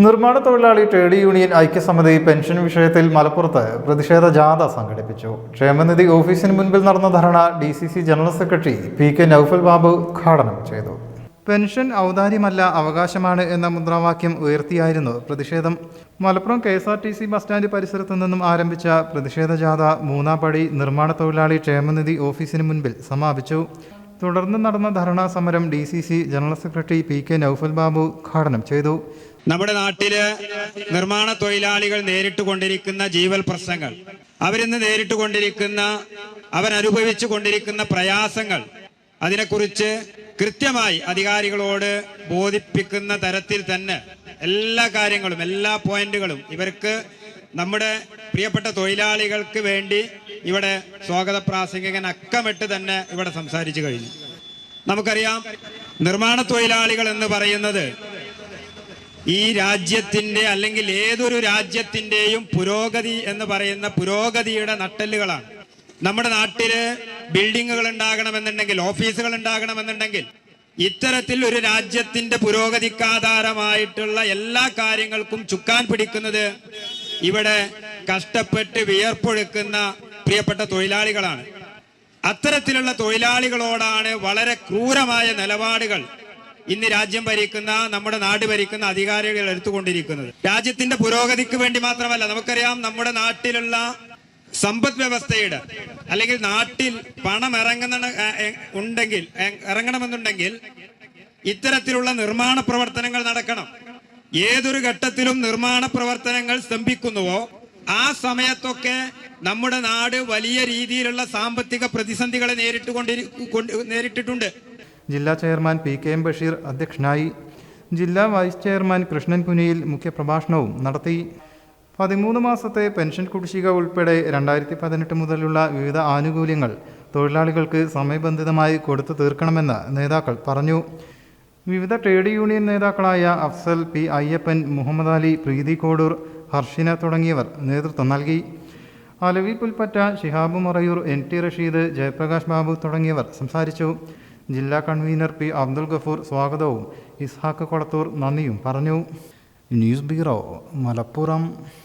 നിർമ്മാണ തൊഴിലാളി trade union ഐക്യസമിതി pension വിഷയത്തിൽ മലപ്പുറത്ത് പ്രതിഷേധ ജാഥ സംഘടിപ്പിച്ചു. ക്ഷേമനിധി ഓഫീസിന് മുൻപിൽ നടന്ന dharna D C C general secretary P K Noufal Babu ഉദ്ഘാടനം ചെയ്തു. പെൻഷൻ ഔദാര്യമല്ല അവകാശമാണ് എന്ന മുദ്രാവാക്യം ഉയർത്തിയായിരുന്നു പ്രതിഷേധം. Malappuram K S R T C bus stand പരിസരത്തു നിന്നും ആരംഭിച്ച പ്രതിഷേധ ജാഥ മൂന്നാപ്പടി നിർമ്മാണ തൊഴിലാളി ക്ഷേമനിധി ഓഫീസിന് മുൻപിൽ സമാപിച്ചു. തുടർന്ന് നടന്ന ധർണാ സമരം D C C general secretary P K Noufal Babu ഉദ്ഘാടനം ചെയ്തു. നമ്മുടെ നാട്ടിൽ നിർമ്മാണ തൊഴിലാളികൾ നേരിട്ട് കൊണ്ടിരിക്കുന്ന ജീവൽ പ്രശ്നങ്ങൾ അവരിന്ന് നേരിട്ട് കൊണ്ടിരിക്കുന്ന അവരനുഭവിച്ചു കൊണ്ടിരിക്കുന്ന പ്രയാസങ്ങൾ അതിനെക്കുറിച്ച് കൃത്യമായി അധികാരികളോട് ബോധിപ്പിക്കുന്ന തരത്തിൽ തന്നെ എല്ലാ കാര്യങ്ങളും എല്ലാ പോയിന്റുകളും ഇവർക്ക് നമ്മുടെ പ്രിയപ്പെട്ട തൊഴിലാളികൾക്ക് വേണ്ടി ഇവിടെ സ്വാഗത പ്രാസംഗികൻ അക്കമിട്ട് തന്നെ ഇവിടെ സംസാരിച്ചു കഴിഞ്ഞു. നമുക്കറിയാം നിർമ്മാണ തൊഴിലാളികൾ എന്ന് പറയുന്നത് ഈ രാജ്യത്തിന്റെ അല്ലെങ്കിൽ ഏതൊരു രാജ്യത്തിന്റെയും പുരോഗതി എന്ന് പറയുന്ന പുരോഗതിയുടെ നട്ടല്ലുകളാണ്. നമ്മുടെ നാട്ടിൽ ബിൽഡിങ്ങുകൾ ഉണ്ടാകണമെന്നുണ്ടെങ്കിൽ ഓഫീസുകൾ ഉണ്ടാകണമെന്നുണ്ടെങ്കിൽ ഇത്തരത്തിൽ ഒരു രാജ്യത്തിന്റെ പുരോഗതിക്കാധാരമായിട്ടുള്ള എല്ലാ കാര്യങ്ങൾക്കും ചുക്കാൻ പിടിക്കുന്നത് ഇവിടെ കഷ്ടപ്പെട്ട് വിയർപ്പൊഴുക്കുന്ന പ്രിയപ്പെട്ട തൊഴിലാളികളാണ്. അത്തരത്തിലുള്ള തൊഴിലാളികളോടാണ് വളരെ ക്രൂരമായ നിലപാടുകൾ ഇന്ന് രാജ്യം ഭരിക്കുന്ന നമ്മുടെ നാട് ഭരിക്കുന്ന അധികാരികൾ എടുത്തുകൊണ്ടിരിക്കുന്നത്. രാജ്യത്തിന്റെ പുരോഗതിക്ക് വേണ്ടി മാത്രമല്ല നമുക്കറിയാം നമ്മുടെ നാട്ടിലുള്ള സമ്പദ് വ്യവസ്ഥയുടെ അല്ലെങ്കിൽ നാട്ടിൽ പണം ഇറങ്ങുന്ന ഉണ്ടെങ്കിൽ ഇറങ്ങണമെന്നുണ്ടെങ്കിൽ ഇത്തരത്തിലുള്ള നിർമ്മാണ പ്രവർത്തനങ്ങൾ നടക്കണം. ഏതൊരു ഘട്ടത്തിലും നിർമ്മാണ പ്രവർത്തനങ്ങൾ സ്തംഭിക്കുന്നുവോ ആ സമയത്തൊക്കെ നമ്മുടെ നാട് വലിയ രീതിയിലുള്ള സാമ്പത്തിക പ്രതിസന്ധികളെ നേരിട്ടുകൊണ്ടിരി കൊണ്ട് നേരിട്ടിട്ടുണ്ട്. ജില്ലാ chairman P K M Basheer അധ്യക്ഷനായി. ജില്ലാ വൈസ് ചെയർമാൻ കൃഷ്ണൻ പുനിയിൽ മുഖ്യപ്രഭാഷണവും നടത്തി. പതിമൂന്ന് മാസത്തെ പെൻഷൻ കുടിശ്ശിക ഉൾപ്പെടെ രണ്ടായിരത്തി പതിനെട്ട് മുതലുള്ള വിവിധ ആനുകൂല്യങ്ങൾ തൊഴിലാളികൾക്ക് സമയബന്ധിതമായി കൊടുത്തു തീർക്കണമെന്ന് നേതാക്കൾ പറഞ്ഞു. വിവിധ ട്രേഡ് യൂണിയൻ നേതാക്കളായ അഫ്സൽ പി അയ്യപ്പൻ മുഹമ്മദ് അലി പ്രീതി കോടൂർ ഹർഷിന തുടങ്ങിയവർ നേതൃത്വം നൽകി. അലവി പുൽപ്പറ്റ ഷിഹാബ് മറയൂർ എൻ ടി റഷീദ് ജയപ്രകാശ് ബാബു തുടങ്ങിയവർ സംസാരിച്ചു. ജില്ലാ കൺവീനർ പി അബ്ദുൽ ഗഫൂർ സ്വാഗതവും. ഇസ്ഹാക്ക് കൊളത്തൂർ നന്ദിയും പറഞ്ഞു. News bureau Malappuram.